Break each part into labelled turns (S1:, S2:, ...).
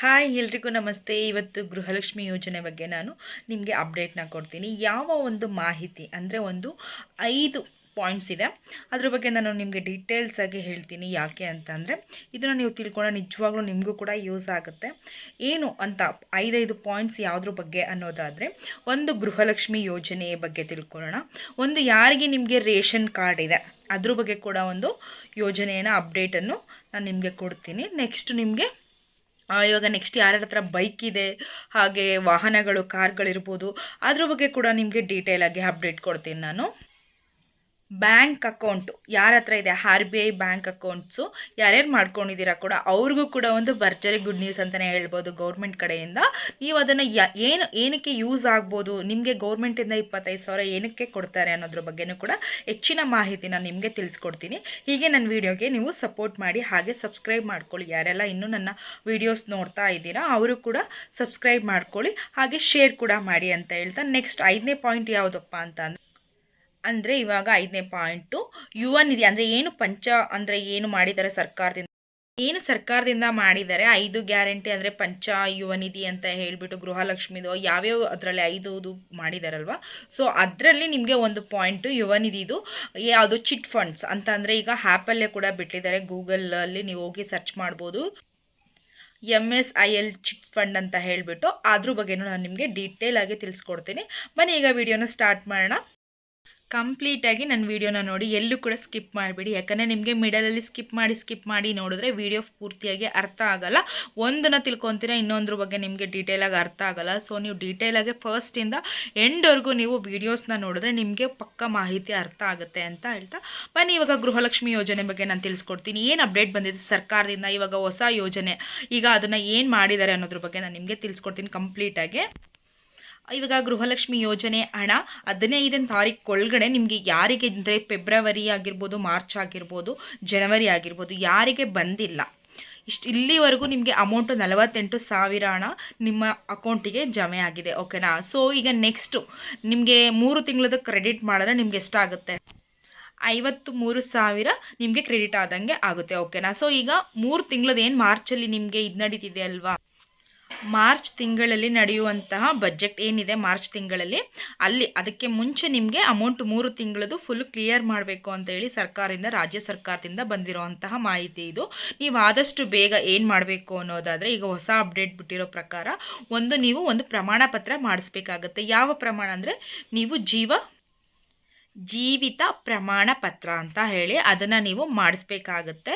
S1: Hi ಎಲ್ರಿಗೂ ನಮಸ್ತೆ. ಇವತ್ತು ಗೃಹಲಕ್ಷ್ಮಿ ಯೋಜನೆ ಬಗ್ಗೆ ನಾನು ನಿಮಗೆ ಅಪ್ಡೇಟ್ನ ಕೊಡ್ತೀನಿ. ಯಾವ ಒಂದು ಮಾಹಿತಿ ಅಂದರೆ ಒಂದು ಐದು ಪಾಯಿಂಟ್ಸ್ ಇದೆ. ಅದ್ರ ಬಗ್ಗೆ ನಾನು ನಿಮಗೆ ಡೀಟೇಲ್ಸ್ ಆಗಿ ಹೇಳ್ತೀನಿ ಯಾಕೆ ಅಂತ ಅಂದರೆ ಇದನ್ನು ನೀವು ತಿಳ್ಕೊಂಡ್ರೆ ನಿಜವಾಗ್ಲೂ ನಿಮಗೂ ಕೂಡ ಯೂಸ್ ಆಗುತ್ತೆ. ಏನು ಅಂತ ಐದೈದು ಪಾಯಿಂಟ್ಸ್ ಯಾವುದ್ರ ಬಗ್ಗೆ ಅನ್ನೋದಾದರೆ, ಒಂದು ಗೃಹಲಕ್ಷ್ಮಿ ಯೋಜನೆ ಬಗ್ಗೆ ತಿಳ್ಕೊಳ್ಳೋಣ. ಒಂದು ಯಾರಿಗೆ ನಿಮಗೆ ರೇಷನ್ ಕಾರ್ಡ್ ಇದೆ, ಅದ್ರ ಬಗ್ಗೆ ಕೂಡ ಒಂದು ಯೋಜನೆಯನ್ನು ಅಪ್ಡೇಟನ್ನು ನಾನು ನಿಮಗೆ ಕೊಡ್ತೀನಿ. ನೆಕ್ಸ್ಟ್ ನಿಮಗೆ ಇವಾಗ ನೆಕ್ಸ್ಟ್ ಯಾರ್ಯಾರ ಹತ್ರ ಬೈಕ್ ಇದೆ, ಹಾಗೆ ವಾಹನಗಳು ಕಾರ್ಗಳಿರ್ಬೋದು ಅದ್ರ ಬಗ್ಗೆ ಕೂಡ ನಿಮಗೆ ಡೀಟೇಲಾಗಿ ಅಪ್ಡೇಟ್ ಕೊಡ್ತೀನಿ ನಾನು. ಬ್ಯಾಂಕ್ ಅಕೌಂಟು, ಯಾರ ಹತ್ರ ಇದೆ? R B I bank accounts. ಯಾರ್ಯಾರು ಮಾಡ್ಕೊಂಡಿದ್ದೀರಾ ಕೂಡ? ಅವ್ರಿಗೂ ಕೂಡ ಒಂದು ಭರ್ಜರಿ ಗುಡ್ ನ್ಯೂಸ್ ಅಂತಲೇ ಹೇಳ್ಬೋದು ಗೌರ್ಮೆಂಟ್ ಕಡೆಯಿಂದ. ನೀವು ಅದನ್ನು ಯ, ಏನು, ಏನಕ್ಕೆ ಯೂಸ್ ಆಗ್ಬೋದು? ನಿಮಗೆ ಗೌರ್ಮೆಂಟಿಂದ ಇಪ್ಪತ್ತೈದು ಸಾವಿರ ಏನಕ್ಕೆ ಕೊಡ್ತಾರೆ ಅನ್ನೋದ್ರ ಬಗ್ಗೆನೂ ಕೂಡ ಹೆಚ್ಚಿನ ಮಾಹಿತಿನ ನಿಮಗೆ ತಿಳಿಸ್ಕೊಡ್ತೀನಿ. ಹೀಗೆ ನನ್ನ ವೀಡಿಯೋಗೆ ನೀವು ಸಪೋರ್ಟ್ ಮಾಡಿ, ಹಾಗೆ ಸಬ್ಸ್ಕ್ರೈಬ್ ಮಾಡ್ಕೊಳ್ಳಿ. ಯಾರೆಲ್ಲ ಇನ್ನೂ ನನ್ನ ವೀಡಿಯೋಸ್ ನೋಡ್ತಾ ಇದ್ದೀರಾ, ಅವರು ಕೂಡ ಸಬ್ಸ್ಕ್ರೈಬ್ ಮಾಡ್ಕೊಳ್ಳಿ, ಹಾಗೆ ಶೇರ್ ಕೂಡ ಮಾಡಿ ಅಂತ ಹೇಳ್ತಾ. ನೆಕ್ಸ್ಟ್ ಐದನೇ ಪಾಯಿಂಟ್ ಯಾವುದಪ್ಪ ಅಂತ ಅಂದ್ರೆ ಇವಾಗ ಐದನೇ ಪಾಯಿಂಟು. ಯುವ ನಿಧಿ ಅಂದರೆ ಏನು ಪಂಚ ಅಂದರೆ ಏನು ಮಾಡಿದ್ದಾರೆ ಸರ್ಕಾರದಿಂದ? ಏನು ಸರ್ಕಾರದಿಂದ ಮಾಡಿದ್ದಾರೆ? ಐದು ಗ್ಯಾರಂಟಿ ಅಂದರೆ ಪಂಚ ಯುವ ನಿಧಿ ಅಂತ ಹೇಳಿಬಿಟ್ಟು ಗೃಹಲಕ್ಷ್ಮಿದು ಯಾವ್ಯಾವ ಅದರಲ್ಲಿ ಐದು ಇದು ಮಾಡಿದಾರಲ್ವ? ಸೊ ಅದರಲ್ಲಿ ನಿಮಗೆ ಒಂದು ಪಾಯಿಂಟು ಯುವ ನಿಧಿದು ಯಾವುದು? Chit funds. ಅಂತ ಅಂದರೆ ಈಗ ಆ್ಯಪಲ್ಲೇ ಕೂಡ ಬಿಟ್ಟಿದ್ದಾರೆ. ಗೂಗಲಲ್ಲಿ ನೀವು ಹೋಗಿ ಸರ್ಚ್ ಮಾಡ್ಬೋದು. M S I L chit fund ಅಂತ ಹೇಳಿಬಿಟ್ಟು. ಅದ್ರ ಬಗ್ಗೆನೂ ನಾನು ನಿಮಗೆ ಡೀಟೇಲ್ ಆಗಿ ತಿಳಿಸ್ಕೊಡ್ತೀನಿ. ಬನ್ನಿ, ಈಗ ವಿಡಿಯೋನ ಸ್ಟಾರ್ಟ್ ಮಾಡೋಣ. ಕಂಪ್ಲೀಟಾಗಿ ನನ್ನ ವೀಡಿಯೋನ ನೋಡಿ, ಎಲ್ಲೂ ಕೂಡ ಸ್ಕಿಪ್ ಮಾಡಿಬಿಡಿ. ಯಾಕಂದರೆ ನಿಮಗೆ ಮಿಡಲಲ್ಲಿ ಸ್ಕಿಪ್ ಮಾಡಿ ಸ್ಕಿಪ್ ಮಾಡಿ ನೋಡಿದ್ರೆ ವೀಡಿಯೋ ಪೂರ್ತಿಯಾಗಿ ಅರ್ಥ ಆಗಲ್ಲ. ಒಂದನ್ನು ತಿಳ್ಕೊತೀರಾ, ಇನ್ನೊಂದ್ರ ಬಗ್ಗೆ ನಿಮಗೆ ಡೀಟೇಲಾಗಿ ಅರ್ಥ ಆಗಲ್ಲ. ಸೊ ನೀವು ಡೀಟೇಲಾಗಿ ಫಸ್ಟಿಂದ ಎಂಡ್ವರೆಗೂ ನೀವು ವೀಡಿಯೋಸ್ನ ನೋಡಿದ್ರೆ ನಿಮಗೆ ಪಕ್ಕ ಮಾಹಿತಿ ಅರ್ಥ ಆಗುತ್ತೆ ಅಂತ ಹೇಳ್ತಾ ಬನ್ನಿ. ಇವಾಗ ಗೃಹಲಕ್ಷ್ಮಿ ಯೋಜನೆ ಬಗ್ಗೆ ನಾನು ತಿಳಿಸ್ಕೊಡ್ತೀನಿ. ಏನು ಅಪ್ಡೇಟ್ ಬಂದಿದೆ ಸರ್ಕಾರದಿಂದ? ಇವಾಗ ಹೊಸ ಯೋಜನೆ. ಈಗ ಅದನ್ನು ಏನು ಮಾಡಿದ್ದಾರೆ ಅನ್ನೋದ್ರ ಬಗ್ಗೆ ನಾನು ನಿಮಗೆ ತಿಳಿಸ್ಕೊಡ್ತೀನಿ ಕಂಪ್ಲೀಟಾಗಿ. ಇವಾಗ ಗೃಹಲಕ್ಷ್ಮಿ ಯೋಜನೆ ಹಣ ಹದಿನೈದನೇ ತಾರೀಕು ಒಳಗಡೆ ನಿಮಗೆ ಯಾರಿಗೆ ಅಂದರೆ ಫೆಬ್ರವರಿ ಆಗಿರ್ಬೋದು, ಮಾರ್ಚ್ ಆಗಿರ್ಬೋದು, ಜನವರಿ ಆಗಿರ್ಬೋದು ಯಾರಿಗೆ ಬಂದಿಲ್ಲ. ಇಷ್ಟು ಇಲ್ಲಿವರೆಗೂ ನಿಮಗೆ ಅಮೌಂಟು ನಲವತ್ತೆಂಟು ಸಾವಿರ ಹಣ ನಿಮ್ಮ ಅಕೌಂಟಿಗೆ ಜಮೆ ಆಗಿದೆ ಓಕೆನಾ ಸೊ ಈಗ ನೆಕ್ಸ್ಟು ನಿಮಗೆ ಮೂರು ತಿಂಗಳದ ಕ್ರೆಡಿಟ್ ಮಾಡಿದ್ರೆ ನಿಮ್ಗೆ ಎಷ್ಟಾಗುತ್ತೆ? ಐವತ್ತು ಮೂರು ಸಾವಿರ ನಿಮಗೆ ಕ್ರೆಡಿಟ್ ಆದಂಗೆ ಆಗುತ್ತೆ ಓಕೆನಾ ಸೊ ಈಗ ಮೂರು ತಿಂಗಳದ್ದು ಏನು ಮಾರ್ಚಲ್ಲಿ ನಿಮಗೆ ಇದು ನಡೀತಿದೆ ಅಲ್ವಾ? ಮಾರ್ಚ್ ತಿಂಗಳಲ್ಲಿ ನಡೆಯುವಂತಹ ಬಜೆಟ್ ಏನಿದೆ ಮಾರ್ಚ್ ತಿಂಗಳಲ್ಲಿ, ಅಲ್ಲಿ ಅದಕ್ಕೆ ಮುಂಚೆ ನಿಮಗೆ ಅಮೌಂಟ್ ಮೂರು ತಿಂಗಳದು ಫುಲ್ ಕ್ಲಿಯರ್ ಮಾಡಬೇಕು ಅಂತ ಹೇಳಿ ಸರ್ಕಾರದಿಂದ, ರಾಜ್ಯ ಸರ್ಕಾರದಿಂದ ಬಂದಿರುವಂತಹ ಮಾಹಿತಿ ಇದು. ನೀವು ಆದಷ್ಟು ಬೇಗ ಏನು ಮಾಡಬೇಕು ಅನ್ನೋದಾದರೆ ಈಗ ಹೊಸ ಅಪ್ಡೇಟ್ ಬಿಟ್ಟಿರೋ ಪ್ರಕಾರ ಒಂದು ನೀವು ಒಂದು ಪ್ರಮಾಣ ಪತ್ರ ಮಾಡಿಸ್ಬೇಕಾಗತ್ತೆ. ಯಾವ ಪ್ರಮಾಣ ಅಂದರೆ, ನೀವು ಜೀವ ಜೀವಿತ ಪ್ರಮಾಣ ಪತ್ರ ಅಂತ ಹೇಳಿ ಅದನ್ನು ನೀವು ಮಾಡಿಸ್ಬೇಕಾಗತ್ತೆ.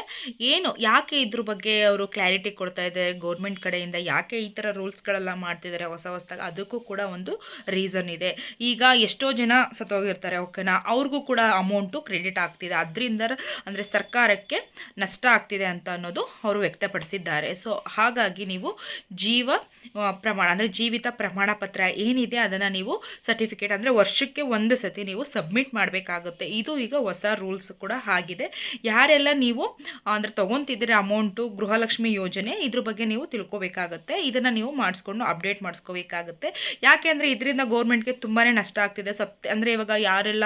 S1: ಏನು, ಯಾಕೆ ಇದ್ರ ಬಗ್ಗೆ ಅವರು ಕ್ಲಾರಿಟಿ ಕೊಡ್ತಾ ಇದ್ದಾರೆ? ಗೌರ್ಮೆಂಟ್ ಕಡೆಯಿಂದ ಯಾಕೆ ಈ ಥರ ರೂಲ್ಸ್ಗಳೆಲ್ಲ ಮಾಡ್ತಿದ್ದಾರೆ ಹೊಸ ಹೊಸದಾಗಿ? ಅದಕ್ಕೂ ಕೂಡ ಒಂದು ರೀಸನ್ ಇದೆ. ಈಗ ಎಷ್ಟೋ ಜನ ಸತ್ತೋಗಿರ್ತಾರೆ ಓಕೆನಾ ಅವ್ರಿಗೂ ಕೂಡ ಅಮೌಂಟು ಕ್ರೆಡಿಟ್ ಆಗ್ತಿದೆ. ಅದರಿಂದ ಅಂದರೆ ಸರ್ಕಾರಕ್ಕೆ ನಷ್ಟ ಆಗ್ತಿದೆ ಅಂತ ಅನ್ನೋದು ಅವರು ವ್ಯಕ್ತಪಡಿಸಿದ್ದಾರೆ. ಸೊ ಹಾಗಾಗಿ ನೀವು ಜೀವ ಪ್ರಮಾಣ, ಅಂದರೆ ಜೀವಿತ ಪ್ರಮಾಣ ಪತ್ರ ಏನಿದೆ ಅದನ್ನು ನೀವು ಸರ್ಟಿಫಿಕೇಟ್ ಅಂದರೆ ವರ್ಷಕ್ಕೆ ಒಂದು ಸತಿ ನೀವು ಸಬ್ಮಿಟ್ ಮಾಡಬೇಕಾಗುತ್ತೆ. ಇದು ಈಗ ಹೊಸ ರೂಲ್ಸ್ ಕೂಡ ಆಗಿದೆ. ಯಾರೆಲ್ಲ ನೀವು, ಅಂದರೆ ತೊಗೊತಿದ್ದೀರಿ ಅಮೌಂಟು ಗೃಹಲಕ್ಷ್ಮಿ ಯೋಜನೆ, ಇದ್ರ ಬಗ್ಗೆ ನೀವು ತಿಳ್ಕೊಬೇಕಾಗುತ್ತೆ. ಇದನ್ನು ನೀವು ಮಾಡಿಸ್ಕೊಂಡು ಅಪ್ಡೇಟ್ ಮಾಡಿಸ್ಕೋಬೇಕಾಗುತ್ತೆ. ಯಾಕೆ ಅಂದರೆ ಇದರಿಂದ ಗೌರ್ಮೆಂಟ್ಗೆ ತುಂಬಾ ನಷ್ಟ ಆಗ್ತಿದೆ. ಸತ್ ಅಂದರೆ ಇವಾಗ ಯಾರೆಲ್ಲ,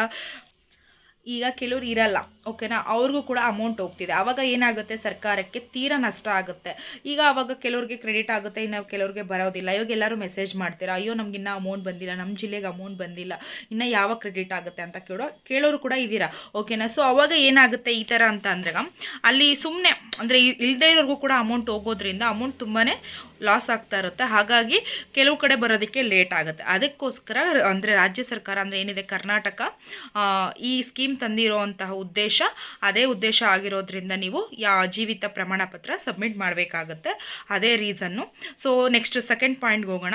S1: ಈಗ ಕೆಲವ್ರು ಇರಲ್ಲ. ಓಕೆನಾ? ಅವ್ರಿಗೂ ಕೂಡ ಅಮೌಂಟ್ ಹೋಗ್ತಿದೆ. ಆವಾಗ ಏನಾಗುತ್ತೆ? ಸರ್ಕಾರಕ್ಕೆ ತೀರಾ ನಷ್ಟ ಆಗುತ್ತೆ. ಈಗ ಆವಾಗ ಕೆಲವ್ರಿಗೆ ಕ್ರೆಡಿಟ್ ಆಗುತ್ತೆ, ಇನ್ನು ಕೆಲವ್ರಿಗೆ ಬರೋದಿಲ್ಲ. ಇವಾಗ ಎಲ್ಲರೂ ಮೆಸೇಜ್ ಮಾಡ್ತೀರಾ, ಅಯ್ಯೋ, ನಮ್ಗೆ ಇನ್ನೂ ಅಮೌಂಟ್ ಬಂದಿಲ್ಲ ನಮ್ಮ ಜಿಲ್ಲೆಗೆ ಅಮೌಂಟ್ ಬಂದಿಲ್ಲ, ಇನ್ನು ಯಾವಾಗ ಕ್ರೆಡಿಟ್ ಆಗುತ್ತೆ? ಅಂತ ಕೇಳೋ, ಕೇಳೋರು ಕೂಡ ಇದ್ದೀರಾ? ಓಕೆನಾ? ಸೊ ಅವಾಗ ಏನಾಗುತ್ತೆ ಈ ಥರ ಅಂತ ಅಂದ್ರೆ, ಅಲ್ಲಿ ಸುಮ್ಮನೆ ಅಂದರೆ ಇಲ್ಲದೇ ಇರೋರಿಗೂ ಕೂಡ ಅಮೌಂಟ್ ಹೋಗೋದ್ರಿಂದ ಅಮೌಂಟ್ ತುಂಬಾ ಲಾಸ್ ಆಗ್ತಾ ಇರುತ್ತೆ. ಹಾಗಾಗಿ ಕೆಲವು ಕಡೆ ಬರೋದಕ್ಕೆ ಲೇಟ್ ಆಗುತ್ತೆ. ಅದಕ್ಕೋಸ್ಕರ ಅಂದರೆ ರಾಜ್ಯ ಸರ್ಕಾರ ಅಂದರೆ ಏನಿದೆ? ಕರ್ನಾಟಕ ಈ ಸ್ಕೀಮ್ ತಂದಿರೋಂತಹ ಉದ್ದೇಶ ಅದೇ ಉದ್ದೇಶ ಆಗಿರೋದ್ರಿಂದ ನೀವು ಯಾ ಜೀವಿತ ಪ್ರಮಾಣ ಪತ್ರ ಸಬ್ಮಿಟ್ ಮಾಡಬೇಕಾಗತ್ತೆ. ಅದೇ ರೀಸನ್ನು ಸೊ ನೆಕ್ಸ್ಟ್ ಸೆಕೆಂಡ್ ಪಾಯಿಂಟ್ಗೆ ಹೋಗೋಣ.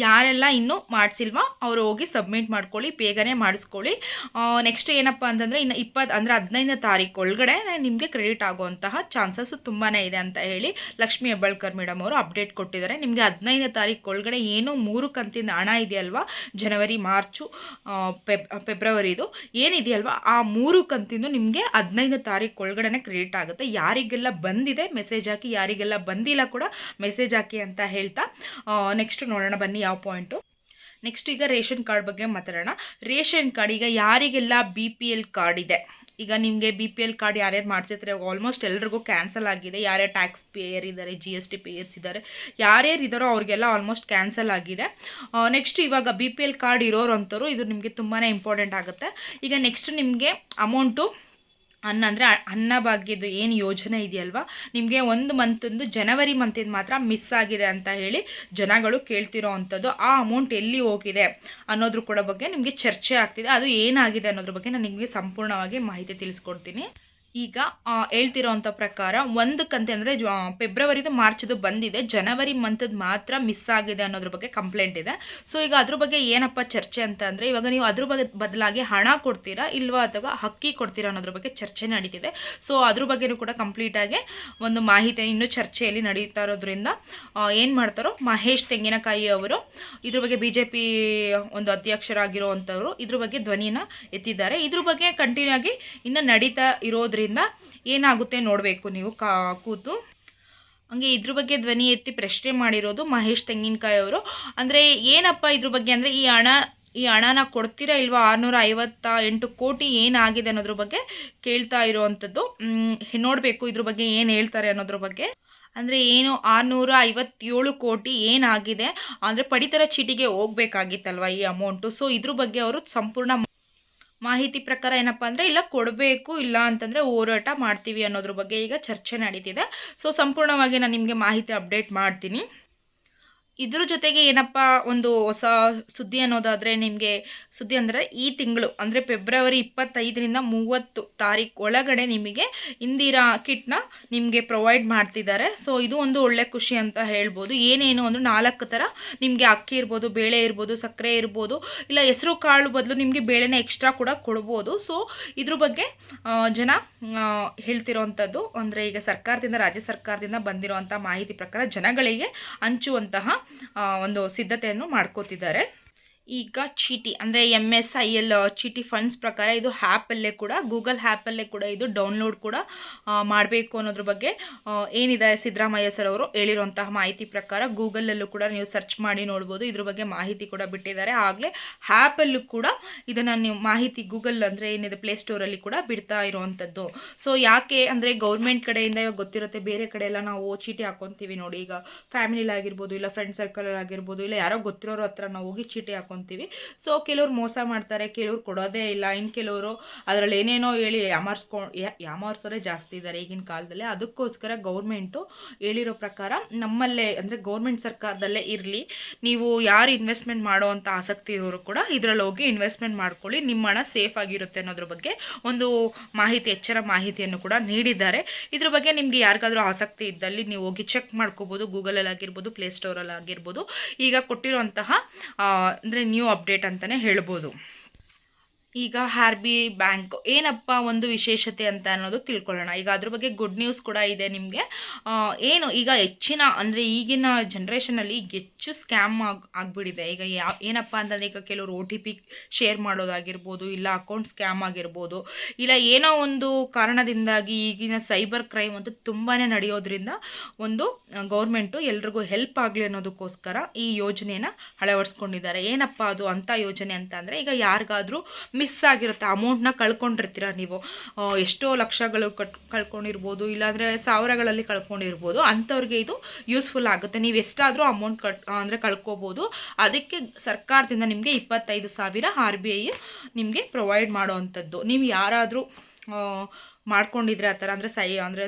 S1: ಯಾರೆಲ್ಲ ಇನ್ನೂ ಮಾಡಿಸಿಲ್ವಾ ಅವರು ಹೋಗಿ ಸಬ್ಮಿಟ್ ಮಾಡ್ಕೊಳ್ಳಿ, ಬೇಗನೆ ಮಾಡಿಸ್ಕೊಳ್ಳಿ. ನೆಕ್ಸ್ಟ್ ಏನಪ್ಪ ಅಂತಂದರೆ ಇನ್ನು ಇಪ್ಪತ್ತು ಅಂದರೆ ಹದಿನೈದನೇ ತಾರೀಕು ಒಳಗಡೆ ನಿಮಗೆ ಕ್ರೆಡಿಟ್ ಆಗುವಂತಹ ಚಾನ್ಸಸ್ಸು ತುಂಬಾ ಇದೆ ಅಂತ ಹೇಳಿ ಲಕ್ಷ್ಮಿ ಹೆಬ್ಬಾಳ್ಕರ್ ಮೇಡಮ್ ಅವರು ಅಪ್ಡೇಟ್ ಕೊಟ್ಟಿದ್ದಾರೆ. ನಿಮಗೆ ಹದಿನೈದನೇ ತಾರೀಕು ಒಳಗಡೆ ಏನೋ ಮೂರು ಕಂತಿನ ಹಣ ಇದೆಯಲ್ವಾ? ಜನವರಿ, ಮಾರ್ಚು ಪೆಬ್ ಫೆಬ್ ಫೆಬ್ರವರಿದು ಏನಿದೆಯಲ್ವಾ? ಆ ಮೂರು ಕಂತಿಂದು ನಿಮಗೆ ಹದಿನೈದನೇ ತಾರೀಕು ಒಳಗಡೆ ಕ್ರೆಡಿಟ್ ಆಗುತ್ತೆ. ಯಾರಿಗೆಲ್ಲ ಬಂದಿದೆ ಮೆಸೇಜ್ ಹಾಕಿ, ಯಾರಿಗೆಲ್ಲ ಬಂದಿಲ್ಲ ಕೂಡ ಮೆಸೇಜ್ ಹಾಕಿ ಅಂತ ಹೇಳ್ತಾ ನೆಕ್ಸ್ಟ್ ನೋಡೋಣ ಬನ್ನಿ. ಯಾವ ಪಾಯಿಂಟು ನೆಕ್ಸ್ಟ್ ಈಗ ರೇಷನ್ ಕಾರ್ಡ್ ಬಗ್ಗೆ ಮಾತಾಡೋಣ. ರೇಷನ್ ಕಾರ್ಡ್ ಈಗ ಯಾರಿಗೆಲ್ಲ ಬಿ ಪಿ ಎಲ್ ಕಾರ್ಡ್ ಇದೆ? ಈಗ ನಿಮಗೆ ಬಿ ಪಿ ಎಲ್ ಕಾರ್ಡ್ ಯಾರ್ಯಾರು ಮಾಡಿಸಿದ್ರೆ ಆಲ್ಮೋಸ್ಟ್ ಎಲ್ರಿಗೂ ಕ್ಯಾನ್ಸಲ್ ಆಗಿದೆ. ಯಾರ್ಯಾರು ಟ್ಯಾಕ್ಸ್ ಪೇಯರ್ ಇದ್ದಾರೆ ಜಿ ಎಸ್ ಟಿ ಪೇಯರ್ಸ್ ಇದ್ದಾರೆ ಯಾರ್ಯಾರು ಇದ್ದಾರೋ ಅವ್ರಿಗೆಲ್ಲ ಆಲ್ಮೋಸ್ಟ್ ಕ್ಯಾನ್ಸಲ್ ಆಗಿದೆ. ನೆಕ್ಸ್ಟ್ ಇವಾಗ ಬಿ ಪಿ ಎಲ್ ಕಾರ್ಡ್ ಇರೋರು ಅಂಥವ್ರು ಇದು ನಿಮಗೆ ತುಂಬಾ ಇಂಪಾರ್ಟೆಂಟ್ ಆಗುತ್ತೆ. ಈಗ ನೆಕ್ಸ್ಟ್ ನಿಮಗೆ ಅಮೌಂಟು ಅನ್ನ ಅಂದರೆ ಅನ್ನಭಾಗ್ಯದ್ದು ಏನು ಯೋಜನೆ ಇದೆಯಲ್ವಾ? ನಿಮಗೆ ಒಂದು ಮಂತಂದು ಜನವರಿ ಮಂತಿಂದ ಮಾತ್ರ ಮಿಸ್ ಆಗಿದೆ ಅಂತ ಹೇಳಿ ಜನಗಳು ಕೇಳ್ತಿರೋ ಅಂಥದ್ದು ಆ ಅಮೌಂಟ್ ಎಲ್ಲಿ ಹೋಗಿದೆ ಅನ್ನೋದ್ರ ಕೂಡ ಬಗ್ಗೆ ನಿಮಗೆ ಚರ್ಚೆ ಆಗ್ತಿದೆ. ಅದು ಏನಾಗಿದೆ ಅನ್ನೋದ್ರ ಬಗ್ಗೆ ನಾನು ನಿಮಗೆ ಸಂಪೂರ್ಣವಾಗಿ ಮಾಹಿತಿ ತಿಳಿಸ್ಕೊಡ್ತೀನಿ. ಈಗ ಹೇಳ್ತಿರೋ ಅಂಥ ಪ್ರಕಾರ ಒಂದು ಕಂತೆ ಅಂದರೆ ಫೆಬ್ರವರಿದು ಮಾರ್ಚ್ದು ಬಂದಿದೆ. ಜನವರಿ ಮಂತದ್ದು ಮಾತ್ರ ಮಿಸ್ ಆಗಿದೆ ಅನ್ನೋದ್ರ ಬಗ್ಗೆ ಕಂಪ್ಲೇಂಟ್ ಇದೆ. ಸೊ, ಈಗ ಅದ್ರ ಬಗ್ಗೆ ಏನಪ್ಪ ಚರ್ಚೆ ಅಂತ ಅಂದರೆ, ಇವಾಗ ನೀವು ಅದ್ರ ಬಗ್ಗೆ ಬದಲಾಗಿ ಹಣ ಕೊಡ್ತೀರಾ ಇಲ್ವಾ ಅಥವಾ ಹಕ್ಕಿ ಕೊಡ್ತೀರಾ ಅನ್ನೋದ್ರ ಬಗ್ಗೆ ಚರ್ಚೆ ನಡೀತಿದೆ. ಸೊ, ಅದ್ರ ಬಗ್ಗೆನೂ ಕೂಡ ಕಂಪ್ಲೀಟಾಗಿ ಒಂದು ಮಾಹಿತಿ ಇನ್ನೂ ಚರ್ಚೆಯಲ್ಲಿ ನಡೀತಾ ಇರೋದ್ರಿಂದ ಏನು ಮಾಡ್ತಾರೋ ಮಹೇಶ್ ತೆಂಗಿನಕಾಯಿ ಅವರು, ಇದ್ರ ಬಗ್ಗೆ ಬಿ ಜೆ ಪಿ ಒಂದು ಅಧ್ಯಕ್ಷರಾಗಿರುವಂಥವ್ರು ಇದ್ರ ಬಗ್ಗೆ ಧ್ವನಿನ ಎತ್ತಿದ್ದಾರೆ. ಇದ್ರ ಬಗ್ಗೆ ಕಂಟಿನ್ಯೂ ಆಗಿ ಇನ್ನು ನಡೀತಾ ಇರೋದ್ರಿಂದ ಏನಾಗುತ್ತೆ ನೋಡಬೇಕು ನೀವು ಕಾ, ಕೂತು. ಹಂಗೆ ಇದ್ರ ಬಗ್ಗೆ ಧ್ವನಿ ಎತ್ತಿ ಪ್ರಶ್ನೆ ಮಾಡಿರೋದು ಮಹೇಶ್ ತೆಂಗಿನಕಾಯಿ ಅವರು. ಅಂದರೆ ಏನಪ್ಪ ಇದ್ರ ಬಗ್ಗೆ ಅಂದರೆ ಈ ಹಣ, ಈ ಹಣನ ಕೊಡ್ತೀರಾ ಇಲ್ವಾ? ಆರುನೂರ ಐವತ್ತ ಎಂಟು ಕೋಟಿ ಏನಾಗಿದೆ ಅನ್ನೋದ್ರ ಬಗ್ಗೆ ಕೇಳ್ತಾ ಇರೋವಂಥದ್ದು. ನೋಡಬೇಕು ಇದ್ರ ಬಗ್ಗೆ ಏನು ಹೇಳ್ತಾರೆ ಅನ್ನೋದ್ರ ಬಗ್ಗೆ. ಅಂದರೆ ಏನು ಆರುನೂರ ಐವತ್ತೇಳು ಕೋಟಿ ಏನಾಗಿದೆ? ಅಂದರೆ ಪಡಿತರ ಚೀಟಿಗೆ ಹೋಗ್ಬೇಕಾಗಿತ್ತಲ್ವ ಈ ಅಮೌಂಟು ಸೊ ಇದ್ರ ಬಗ್ಗೆ ಅವರು ಸಂಪೂರ್ಣ ಮಾಹಿತಿ ಪ್ರಕಾರ ಏನಪ್ಪ ಅಂದರೆ, ಇಲ್ಲ ಕೊಡಬೇಕು, ಇಲ್ಲ ಅಂತಂದರೆ ಹೋರಾಟ ಮಾಡ್ತೀವಿ ಅನ್ನೋದ್ರ ಬಗ್ಗೆ ಈಗ ಚರ್ಚೆ ನಡೀತಿದೆ. ಸೊ ಸಂಪೂರ್ಣವಾಗಿ ನಾನು ನಿಮಗೆ ಮಾಹಿತಿ ಅಪ್ಡೇಟ್ ಮಾಡ್ತೀನಿ. ಇದ್ರ ಜೊತೆಗೆ ಏನಪ್ಪ ಒಂದು ಹೊಸ ಸುದ್ದಿ ಅನ್ನೋದಾದರೆ ನಿಮಗೆ ಸುದ್ದಿ ಅಂದರೆ ಈ ತಿಂಗಳು, ಅಂದರೆ ಫೆಬ್ರವರಿ ಇಪ್ಪತ್ತೈದರಿಂದ ಮೂವತ್ತು ತಾರೀಕು ಒಳಗಡೆ ನಿಮಗೆ ಇಂದಿರಾ ಕಿಟ್ನ ನಿಮಗೆ ಪ್ರೊವೈಡ್ ಮಾಡ್ತಿದ್ದಾರೆ. ಸೊ ಇದು ಒಂದು ಒಳ್ಳೆ ಖುಷಿ ಅಂತ ಹೇಳ್ಬೋದು. ಏನೇನು ಅಂದರೆ ನಾಲ್ಕು ಥರ ನಿಮಗೆ ಅಕ್ಕಿ ಇರ್ಬೋದು, ಬೇಳೆ ಇರ್ಬೋದು, ಸಕ್ಕರೆ ಇರ್ಬೋದು, ಇಲ್ಲ ಹೆಸರು ಕಾಳು ಬದಲು ನಿಮಗೆ ಬೇಳೆನ ಎಕ್ಸ್ಟ್ರಾ ಕೂಡ ಕೊಡ್ಬೋದು. ಸೊ ಇದ್ರ ಬಗ್ಗೆ ಜನ ಹೇಳ್ತಿರೋವಂಥದ್ದು ಅಂದರೆ ಈಗ ಸರ್ಕಾರದಿಂದ, ರಾಜ್ಯ ಸರ್ಕಾರದಿಂದ ಬಂದಿರುವಂಥ ಮಾಹಿತಿ ಪ್ರಕಾರ ಜನಗಳಿಗೆ ಹಂಚುವಂತಹ ಒಂದು ಸಿದ್ಧತೆಯನ್ನು ಮಾಡ್ಕೋತಿದ್ದಾರೆ. ಈಗ ಚೀಟಿ, ಅಂದರೆ ಎಂ ಎಸ್ ಐ ಎಲ್ ಚೀಟಿ ಫಂಡ್ಸ್ ಪ್ರಕಾರ ಇದು ಹ್ಯಾಪಲ್ಲೇ ಕೂಡ ಗೂಗಲ್ ಹ್ಯಾಪಲ್ಲೇ ಕೂಡ ಇದು ಡೌನ್ಲೋಡ್ ಕೂಡ ಮಾಡಬೇಕು ಅನ್ನೋದ್ರ ಬಗ್ಗೆ ಏನಿದೆ ಸಿದ್ದರಾಮಯ್ಯ ಸರ್ ಅವರು ಹೇಳಿರುವಂತಹ ಮಾಹಿತಿ ಪ್ರಕಾರ ಗೂಗಲಲ್ಲೂ ಕೂಡ ನೀವು ಸರ್ಚ್ ಮಾಡಿ ನೋಡ್ಬೋದು. ಇದ್ರ ಬಗ್ಗೆ ಮಾಹಿತಿ ಕೂಡ ಬಿಟ್ಟಿದ್ದಾರೆ. ಆಗಲೇ ಹ್ಯಾಪಲ್ಲೂ ಕೂಡ ಇದನ್ನು ನೀವು ಮಾಹಿತಿ ಗೂಗಲ್ ಅಂದರೆ ಏನಿದೆ ಪ್ಲೇಸ್ಟೋರಲ್ಲಿ ಕೂಡ ಬಿಡ್ತಾ ಇರುವಂಥದ್ದು ಸೊ ಯಾಕೆ ಅಂದರೆ ಗೌರ್ಮೆಂಟ್ ಕಡೆಯಿಂದ ಇವಾಗ ಗೊತ್ತಿರುತ್ತೆ, ಬೇರೆ ಕಡೆ ಎಲ್ಲ ನಾವು ಚೀಟಿ ಹಾಕೊತೀವಿ ನೋಡಿ. ಈಗ ಫ್ಯಾಮಿಲಿಲಾಗಿರ್ಬೋದು ಇಲ್ಲ ಫ್ರೆಂಡ್ ಸರ್ಕಲಲ್ಲಿ ಆಗಿರ್ಬೋದು, ಇಲ್ಲ ಯಾರೋ ಗೊತ್ತಿರೋರ ಹತ್ರ ನಾವು ಹೋಗಿ ಚೀಟಿ ಹಾಕೊತೀವಿ ಸೊ ಕೆಲವ್ರು ಮೋಸ ಮಾಡ್ತಾರೆ, ಕೆಲವ್ರು ಕೊಡೋದೇ ಇಲ್ಲ. ಇನ್ನು ಕೆಲವರು ಅದರಲ್ಲಿ ಏನೇನೋ ಹೇಳಿ ಯಾಮಾರಿಸ್ಕೊಂಡು ಯಾಮಾರ್ಸೋರೇ ಜಾಸ್ತಿ ಇದ್ದಾರೆ ಈಗಿನ ಕಾಲದಲ್ಲಿ. ಅದಕ್ಕೋಸ್ಕರ ಗೌರ್ಮೆಂಟು ಹೇಳಿರೋ ಪ್ರಕಾರ ನಮ್ಮಲ್ಲೇ, ಅಂದರೆ ಗೌರ್ಮೆಂಟ್ ಸರ್ಕಾರದಲ್ಲೇ ಇರಲಿ. ನೀವು ಯಾರು ಇನ್ವೆಸ್ಟ್ಮೆಂಟ್ ಮಾಡೋ ಆಸಕ್ತಿ ಇರೋರು ಕೂಡ ಇದರಲ್ಲಿ ಹೋಗಿ ಇನ್ವೆಸ್ಟ್ಮೆಂಟ್ ಮಾಡ್ಕೊಳ್ಳಿ. ನಿಮ್ಮ ಹಣ ಸೇಫ್ ಆಗಿರುತ್ತೆ ಅನ್ನೋದ್ರ ಬಗ್ಗೆ ಒಂದು ಮಾಹಿತಿ, ಎಚ್ಚರ ಮಾಹಿತಿಯನ್ನು ಕೂಡ ನೀಡಿದ್ದಾರೆ. ಇದ್ರ ಬಗ್ಗೆ ನಿಮಗೆ ಯಾರಿಗಾದರೂ ಆಸಕ್ತಿ ಇದ್ದಲ್ಲಿ ನೀವು ಹೋಗಿ ಚೆಕ್ ಮಾಡ್ಕೋಬೋದು. ಗೂಗಲಲ್ಲಿ ಆಗಿರ್ಬೋದು ಪ್ಲೇಸ್ಟೋರಲ್ಲಿ ಆಗಿರ್ಬೋದು ಈಗ ಕೊಟ್ಟಿರುವಂತಹ ಅಂದರೆ ನ್ಯೂ ಅಪ್ಡೇಟ್ ಅಂತಲೇ ಹೇಳ್ಬೋದು. ಈಗ ಆರ್ ಬಿ ಬ್ಯಾಂಕ್ ಏನಪ್ಪ ಒಂದು ವಿಶೇಷತೆ ಅಂತ ಅನ್ನೋದು ತಿಳ್ಕೊಳ್ಳೋಣ. ಈಗ ಅದ್ರ ಬಗ್ಗೆ ಗುಡ್ ನ್ಯೂಸ್ ಕೂಡ ಇದೆ ನಿಮಗೆ. ಏನು ಈಗ ಹೆಚ್ಚಿನ ಅಂದರೆ ಈಗಿನ ಜನ್ರೇಷನಲ್ಲಿ ಹೆಚ್ಚು ಸ್ಕ್ಯಾಮ್ ಆಗಿ, ಆಗಿಬಿಟ್ಟಿದೆ. ಈಗ ಯಾವ ಏನಪ್ಪ ಅಂತಂದರೆ ಈಗ ಕೆಲವರು ಒ ಟಿ ಪಿ ಶೇರ್ ಮಾಡೋದಾಗಿರ್ಬೋದು, ಇಲ್ಲ ಅಕೌಂಟ್ ಸ್ಕ್ಯಾಮ್ ಆಗಿರ್ಬೋದು, ಇಲ್ಲ ಏನೋ ಒಂದು ಕಾರಣದಿಂದಾಗಿ ಈಗಿನ ಸೈಬರ್ ಕ್ರೈಮ್ ಅಂತೂ ತುಂಬಾ ನಡೆಯೋದ್ರಿಂದ ಒಂದು ಗೌರ್ಮೆಂಟು ಎಲ್ರಿಗೂ ಹೆಲ್ಪ್ ಆಗಲಿ ಅನ್ನೋದಕ್ಕೋಸ್ಕರ ಈ ಯೋಜನೆಯನ್ನು ಅಳವಡಿಸ್ಕೊಂಡಿದ್ದಾರೆ. ಏನಪ್ಪ ಅದು ಅಂಥ ಯೋಜನೆ ಅಂತ ಅಂದರೆ ಈಗ ಯಾರಿಗಾದ್ರೂ ಮಿಸ್ ಆಗಿರುತ್ತೆ. ಅಮೌಂಟ್ನ ಕಳ್ಕೊಂಡಿರ್ತೀರ ನೀವು? ಎಷ್ಟೋ ಲಕ್ಷಗಳು ಕಟ್, ಕಳ್ಕೊಂಡಿರ್ಬೋದು, ಇಲ್ಲಾಂದರೆ ಸಾವಿರಗಳಲ್ಲಿ ಕಳ್ಕೊಂಡಿರ್ಬೋದು, ಅಂಥವ್ರಿಗೆ ಇದು ಯೂಸ್ಫುಲ್ ಆಗುತ್ತೆ. ನೀವು ಎಷ್ಟಾದರೂ ಅಮೌಂಟ್ ಕಟ್ ಅಂದರೆ ಕಳ್ಕೊಬೋದು. ಅದಕ್ಕೆ ಸರ್ಕಾರದಿಂದ ನಿಮಗೆ ಇಪ್ಪತ್ತೈದು ಸಾವಿರ ಆರ್ ಬಿ ಐ ನಿಮಗೆ ಪ್ರೊವೈಡ್ ಮಾಡೋವಂಥದ್ದು. ನೀವು ಯಾರಾದರೂ ಮಾಡ್ಕೊಂಡಿದ್ರೆ ಆ ಥರ, ಅಂದರೆ ಸೈ, ಅಂದರೆ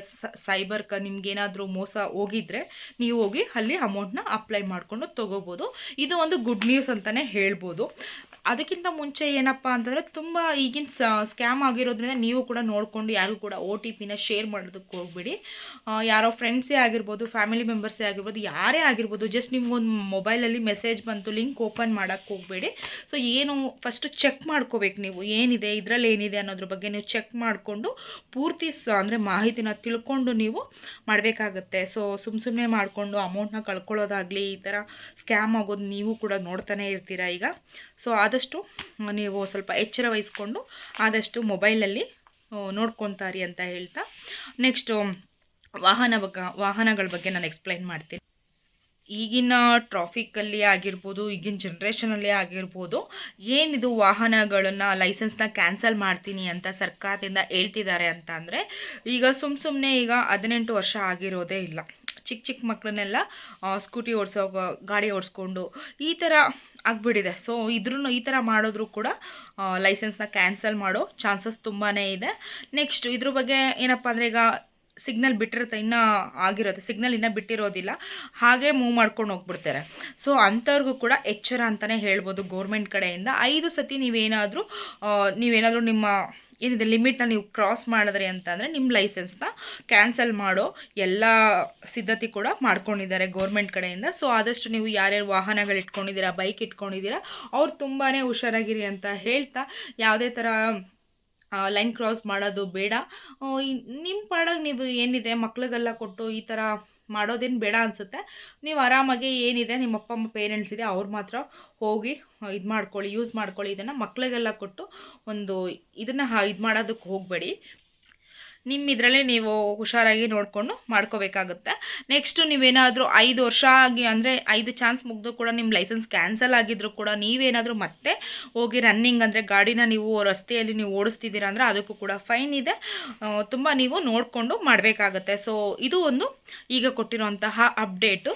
S1: ಸೈಬರ್ ಕ ನಿಮ್ಗೇನಾದರೂ ಮೋಸ ಹೋಗಿದ್ರೆ ನೀವು ಹೋಗಿ ಅಲ್ಲಿ ಅಮೌಂಟ್ನ ಅಪ್ಲೈ ಮಾಡಿಕೊಂಡು ತೊಗೋಬೋದು. ಇದು ಒಂದು ಗುಡ್ ನ್ಯೂಸ್ ಅಂತಲೇ ಹೇಳ್ಬೋದು. ಅದಕ್ಕಿಂತ ಮುಂಚೆ ಏನಪ್ಪ ಅಂತಂದರೆ ತುಂಬ ಈಗಿನ ಸ್ಕ್ಯಾಮ್ ಆಗಿರೋದ್ರಿಂದ ನೀವು ಕೂಡ ನೋಡಿಕೊಂಡು ಯಾರಿಗೂ ಕೂಡ ಓ ಟಿ ಪಿನ ಶೇರ್ ಮಾಡೋದಕ್ಕೆ ಹೋಗ್ಬಿಡಿ. ಯಾರೋ ಫ್ರೆಂಡ್ಸೇ ಆಗಿರ್ಬೋದು ಫ್ಯಾಮಿಲಿ ಮೆಂಬರ್ಸೇ ಆಗಿರ್ಬೋದು, ಯಾರೇ ಆಗಿರ್ಬೋದು ಜಸ್ಟ್ ನಿಮ್ಗೊಂದು ಮೊಬೈಲಲ್ಲಿ ಮೆಸೇಜ್ ಬಂತು ಲಿಂಕ್ ಓಪನ್ ಮಾಡೋಕ್ಕೆ ಹೋಗಬೇಡಿ. ಸೊ ಏನು ಫಸ್ಟ್ ಚೆಕ್ ಮಾಡ್ಕೋಬೇಕು ನೀವು, ಏನಿದೆ, ಇದರಲ್ಲಿ ಏನಿದೆ ಅನ್ನೋದ್ರ ಬಗ್ಗೆ ನೀವು ಚೆಕ್ ಮಾಡಿಕೊಂಡು ಪೂರ್ತಿ ಸ, ಅಂದರೆ ಮಾಹಿತಿನ ತಿಳ್ಕೊಂಡು ನೀವು ಮಾಡಬೇಕಾಗತ್ತೆ. ಸೊ ಸುಮ್ಮ ಸುಮ್ಮನೆ ಮಾಡಿಕೊಂಡು ಅಮೌಂಟ್ನ ಕಳ್ಕೊಳ್ಳೋದಾಗಲಿ ಈ ಥರ ಸ್ಕ್ಯಾಮ್ ಆಗೋದು ನೀವು ಕೂಡ ನೋಡ್ತಾನೆ ಇರ್ತೀರಾ ಈಗ? ಸೊ ಆದಷ್ಟು ನೀವು ಸ್ವಲ್ಪ ಎಚ್ಚರ ವಹಿಸ್ಕೊಂಡು ಆದಷ್ಟು ಮೊಬೈಲಲ್ಲಿ ನೋಡ್ಕೊತಾರಿ ಅಂತ ಹೇಳ್ತಾ. ನೆಕ್ಸ್ಟು ವಾಹನ ಬಗ್ಗೆ ವಾಹನಗಳ ಬಗ್ಗೆ ನಾನು ಎಕ್ಸ್ಪ್ಲೈನ್ ಮಾಡ್ತೀನಿ. ಈಗಿನ ಟ್ರಾಫಿಕ್ಕಲ್ಲಿ ಆಗಿರ್ಬೋದು, ಈಗಿನ ಜನ್ರೇಷನಲ್ಲಿ ಆಗಿರ್ಬೋದು ಏನಿದು ವಾಹನಗಳನ್ನು ಲೈಸೆನ್ಸ್ನ ಕ್ಯಾನ್ಸಲ್ ಮಾಡ್ತೀನಿ ಅಂತ ಸರ್ಕಾರದಿಂದ ಹೇಳ್ತಿದ್ದಾರೆ ಅಂತ ಅಂದರೆ, ಈಗ ಸುಮ್ಮ ಸುಮ್ಮನೆ ಈಗ ಹದಿನೆಂಟು ವರ್ಷ ಆಗಿರೋದೇ ಇಲ್ಲ. ಚಿಕ್ಕ ಚಿಕ್ಕ ಮಕ್ಕಳನ್ನೆಲ್ಲ ಸ್ಕೂಟಿ ಓಡಿಸೋ, ಗಾಡಿ ಓಡಿಸ್ಕೊಂಡು ಈ ಥರ ಆಗ್ಬಿಟ್ಟಿದೆ. ಸೊ ಇದ್ರೂ ಈ ಥರ ಮಾಡಿದ್ರು ಕೂಡ ಲೈಸೆನ್ಸ್ನ ಕ್ಯಾನ್ಸಲ್ ಮಾಡೋ ಚಾನ್ಸಸ್ ತುಂಬಾ ಇದೆ. ನೆಕ್ಸ್ಟ್ ಇದ್ರ ಬಗ್ಗೆ ಏನಪ್ಪ ಅಂದರೆ ಈಗ ಸಿಗ್ನಲ್ ಬಿಟ್ಟಿರುತ್ತೆ, ಇನ್ನೂ ಆಗಿರೋದು, ಸಿಗ್ನಲ್ ಇನ್ನೂ ಬಿಟ್ಟಿರೋದಿಲ್ಲ, ಹಾಗೆ ಮೂವ್ ಮಾಡ್ಕೊಂಡು ಹೋಗ್ಬಿಡ್ತಾರೆ. ಸೊ ಅಂಥವ್ರಿಗೂ ಕೂಡ ಎಚ್ಚರ ಅಂತಲೇ ಹೇಳ್ಬೋದು ಗೋರ್ಮೆಂಟ್ ಕಡೆಯಿಂದ. ಐದು ಸತಿ ನೀವೇನಾದರೂ ನೀವೇನಾದರೂ ನಿಮ್ಮ ಏನಿದೆ ಲಿಮಿಟ್ನ ನೀವು ಕ್ರಾಸ್ ಮಾಡಿದ್ರಿ ಅಂತಂದರೆ ನಿಮ್ಮ ಲೈಸೆನ್ಸ್ನ ಕ್ಯಾನ್ಸಲ್ ಮಾಡೋ ಎಲ್ಲ ಸಿದ್ಧತೆ ಕೂಡ ಮಾಡ್ಕೊಂಡಿದ್ದಾರೆ ಗೋರ್ಮೆಂಟ್ ಕಡೆಯಿಂದ. ಸೊ ಆದಷ್ಟು ನೀವು ಯಾರ್ಯಾರು ವಾಹನಗಳು ಇಟ್ಕೊಂಡಿದ್ದೀರಾ ಬೈಕ್ ಇಟ್ಕೊಂಡಿದ್ದೀರಾ, ಅವ್ರು ತುಂಬಾ ಹುಷಾರಾಗಿರಿ ಅಂತ ಹೇಳ್ತಾ, ಯಾವುದೇ ಥರ ಲೈನ್ ಕ್ರಾಸ್ ಮಾಡೋದು ಬೇಡ. ನಿಮ್ಮ ಪಾಡಾಗ ನೀವು ಏನಿದೆ, ಮಕ್ಳಿಗೆಲ್ಲ ಕೊಟ್ಟು ಈ ಥರ ಮಾಡೋದೇನು ಬೇಡ ಅನಿಸುತ್ತೆ. ನೀವು ಆರಾಮಾಗಿ ಏನಿದೆ, ನಿಮ್ಮ ಅಪ್ಪ, ಅಮ್ಮ ಪೇರೆಂಟ್ಸ್ ಇದೆ, ಅವ್ರು ಮಾತ್ರ ಹೋಗಿ ಇದು ಮಾಡ್ಕೊಳ್ಳಿ ಯೂಸ್ ಮಾಡ್ಕೊಳ್ಳಿ, ಇದನ್ನು ಮಕ್ಳಿಗೆಲ್ಲ ಕೊಟ್ಟು ಒಂದು ಇದನ್ನು ಇದು ಮಾಡೋದಕ್ಕೆ ಹೋಗಬೇಡಿ. ನಿಮ್ಮ ಇದರಲ್ಲೇ ನೀವು ಹುಷಾರಾಗಿ ನೋಡಿಕೊಂಡು ಮಾಡ್ಕೋಬೇಕಾಗುತ್ತೆ. ನೆಕ್ಸ್ಟು ನೀವೇನಾದರೂ ಐದು ವರ್ಷ ಆಗಿ ಅಂದರೆ ಐದು ಚಾನ್ಸ್ ಮುಗಿದು ಕೂಡ ನಿಮ್ಮ ಲೈಸೆನ್ಸ್ ಕ್ಯಾನ್ಸಲ್ ಆಗಿದ್ರು ಕೂಡ ನೀವೇನಾದರೂ ಮತ್ತೆ ಹೋಗಿ ರನ್ನಿಂಗ್ ಅಂದರೆ ಗಾಡಿನ ನೀವು ರಸ್ತೆಯಲ್ಲಿ ನೀವು ಓಡಿಸ್ತಿದ್ದೀರಾ ಅಂದರೆ ಅದಕ್ಕೂ ಕೂಡ ಫೈನ್ ಇದೆ. ತುಂಬ ನೀವು ನೋಡಿಕೊಂಡು ಮಾಡಬೇಕಾಗತ್ತೆ. ಸೊ ಇದು ಒಂದು ಈಗ ಕೊಟ್ಟಿರುವಂತಹ ಅಪ್ಡೇಟು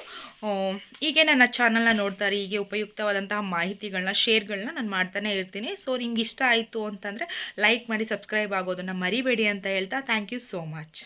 S1: ಹೀಗೆ ನನ್ನ ಚಾನಲ್ನ ನೋಡ್ತಾರೆ, ಹೀಗೆ ಉಪಯುಕ್ತವಾದಂತಹ ಮಾಹಿತಿಗಳನ್ನ ಶೇರ್ಗಳನ್ನ ನಾನು ಮಾಡ್ತಾನೆ ಇರ್ತೀನಿ. ಸೊ ನಿಮ್ಗೆ ಇಷ್ಟ ಆಯಿತು ಅಂತಂದರೆ ಲೈಕ್ ಮಾಡಿ ಸಬ್ಸ್ಕ್ರೈಬ್ ಆಗೋದನ್ನು ಮರಿಬೇಡಿ ಅಂತ ಹೇಳ್ತಾ ಥ್ಯಾಂಕ್ ಯು ಸೋ ಮಚ್